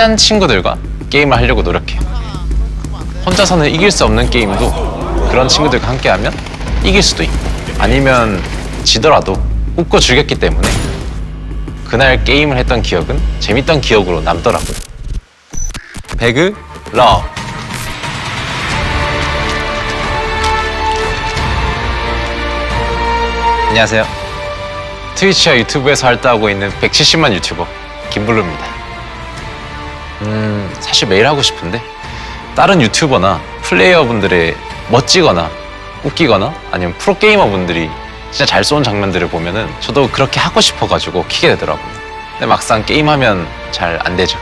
친한 친구들과 게임을 하려고 노력해요. 혼자서는 이길 수 없는 게임도 그런 친구들과 함께하면 이길 수도 있고 아니면 지더라도 웃고 즐겼기 때문에 그날 게임을 했던 기억은 재밌던 기억으로 남더라고요. 배그 러 안녕하세요. 트위치와 유튜브에서 활동하고 있는 170만 유튜버 김블루입니다. 음, 사실 매일 하고 싶은데 다른 유튜버나 플레이어분들의 멋지거나 웃기거나 아니면 프로게이머분들이 진짜 잘 쏘는 장면들을 보면은 저도 그렇게 하고 싶어가지고 키게 되더라고요. 근데 막상 게임하면 잘 안 되죠.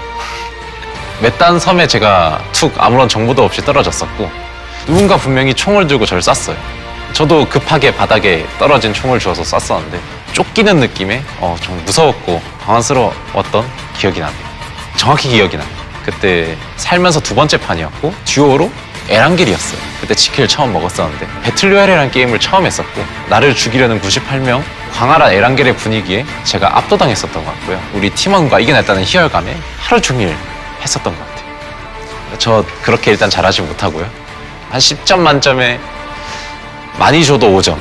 몇단 섬에 제가 툭 아무런 정보도 없이 떨어졌었고 누군가 분명히 총을 들고 저를 쐈어요. 저도 급하게 바닥에 떨어진 총을 주워서 쐈었는데 쫓기는 느낌에 어, 좀 무서웠고 당황스러웠던 기억이 나네요. 정확히 기억이 나요. 그때 살면서 두 번째 판이었고 듀오로 에란길이었어요. 그때 치킨을 처음 먹었었는데 배틀로얄이라는 게임을 처음 했었고 나를 죽이려는 98명 광활한 에란겔의 분위기에 제가 압도당했었던 것 같고요. 우리 팀원과 이겨냈다는 희열감에 하루 종일 했었던 것 같아요. 저 그렇게 일단 잘하지 못하고요. 한 10점 만점에 많이 줘도 5점.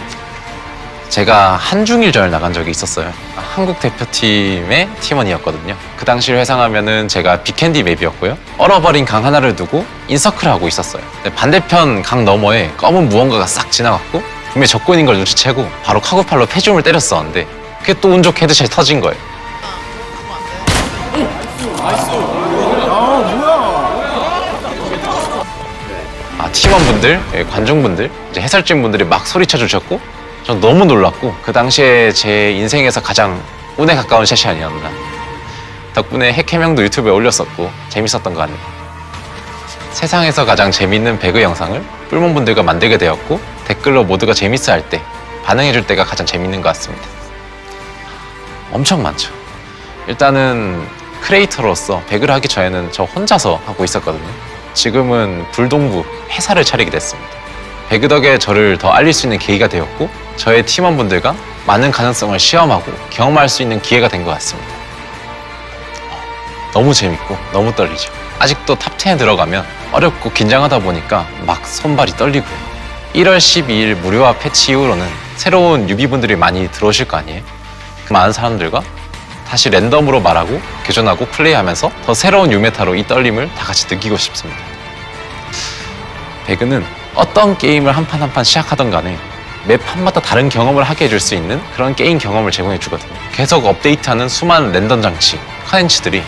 제가 한중일전을 나간 적이 있었어요. 한국 대표팀의 팀원이었거든요. 그 당시를 회상하면은 제가 빅캔디 맵이었고요. 얼어버린 강 하나를 두고 인서클을 하고 있었어요. 근데 반대편 강 너머에 검은 무언가가 싹 지나갔고 분명히 적군인 걸 눈치채고 바로 카구팔로 패줌을 때렸었는데 그게 또 운 좋게 헤드샷이 터진 거예요. 아, 팀원분들, 예, 관중분들, 해설진분들이 막 소리쳐 주셨고, 전 너무 놀랐고, 그 당시에 제 인생에서 가장 운에 가까운 아니었나. 덕분에 핵해명도 유튜브에 올렸었고, 재밌었던 것 같네요. 세상에서 가장 재밌는 배그 영상을 뿔몬 분들과 만들게 되었고, 댓글로 모두가 재밌어 할 때, 반응해 줄 때가 가장 재밌는 것 같습니다. 엄청 많죠. 일단은 크리에이터로서 배그를 하기 전에는 저 혼자서 하고 있었거든요. 지금은 불동부 회사를 차리게 됐습니다. 배그 덕에 저를 더 알릴 수 있는 계기가 되었고 저의 팀원분들과 많은 가능성을 시험하고 경험할 수 있는 기회가 된 것 같습니다. 너무 재밌고 너무 떨리죠. 아직도 탑10에 들어가면 어렵고 긴장하다 보니까 막 손발이 떨리고요. 1월 12일 무료화 패치 이후로는 새로운 유비분들이 많이 들어오실 거 아니에요? 그 많은 사람들과 다시 랜덤으로 말하고 교전하고 플레이하면서 더 새로운 유메타로 이 떨림을 다 같이 느끼고 싶습니다. 배그는 어떤 게임을 한 판 한 판 시작하던 간에 매 판마다 다른 경험을 하게 해줄 수 있는 그런 게임 경험을 제공해 주거든요. 계속 업데이트하는 수많은 랜덤 장치, 컨텐츠들이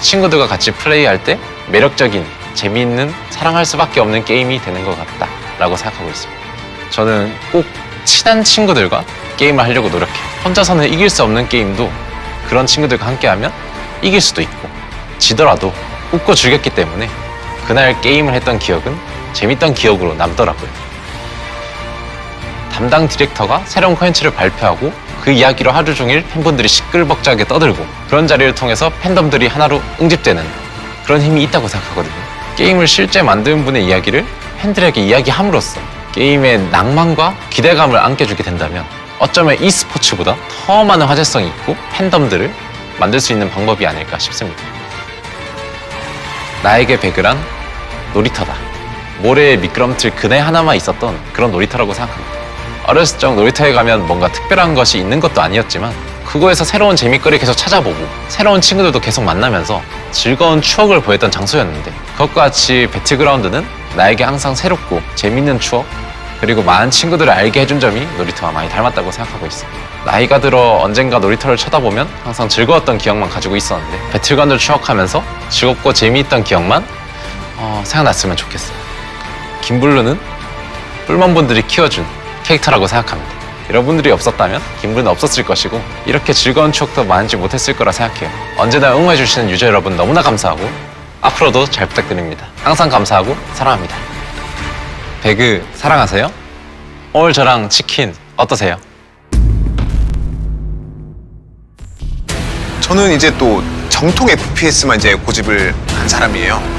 친구들과 같이 플레이할 때 매력적인, 재미있는, 사랑할 수밖에 없는 게임이 되는 것 같다라고 생각하고 있습니다. 저는 꼭 친한 친구들과 게임을 하려고 노력해요. 혼자서는 이길 수 없는 게임도 그런 친구들과 함께하면 이길 수도 있고 지더라도 웃고 즐겼기 때문에 그날 게임을 했던 기억은 재밌던 기억으로 남더라고요. 담당 디렉터가 새로운 컨텐츠를 발표하고 그 이야기로 하루 종일 팬분들이 시끌벅적하게 떠들고 그런 자리를 통해서 팬덤들이 하나로 응집되는 그런 힘이 있다고 생각하거든요. 게임을 실제 만든 분의 이야기를 팬들에게 이야기함으로써 게임의 낭만과 기대감을 안겨주게 된다면 어쩌면 e스포츠보다 더 많은 화제성이 있고 팬덤들을 만들 수 있는 방법이 아닐까 싶습니다. 나에게 배그란 놀이터다. 모래에 미끄럼틀 그네 하나만 있었던 그런 놀이터라고 생각합니다. 어렸을 적 놀이터에 가면 뭔가 특별한 것이 있는 것도 아니었지만 그거에서 새로운 재미거리 계속 찾아보고 새로운 친구들도 계속 만나면서 즐거운 추억을 보였던 장소였는데 그것과 같이 배틀그라운드는 나에게 항상 새롭고 재밌는 추억 그리고 많은 친구들을 알게 해준 점이 놀이터와 많이 닮았다고 생각하고 있습니다. 나이가 들어 언젠가 놀이터를 쳐다보면 항상 즐거웠던 기억만 가지고 있었는데 배틀그라운드를 추억하면서 즐겁고 재미있던 기억만 어, 생각났으면 좋겠어요. 김블루는 뿔먼분들이 키워준 캐릭터라고 생각합니다. 여러분들이 없었다면 김블루는 없었을 것이고 이렇게 즐거운 추억도 많지 못했을 거라 생각해요. 언제나 응원해주시는 유저 여러분 너무나 감사하고 앞으로도 잘 부탁드립니다. 항상 감사하고 사랑합니다. 배그 사랑하세요? 오늘 저랑 치킨 어떠세요? 저는 이제 또 정통 FPS만 이제 고집을 한 사람이에요.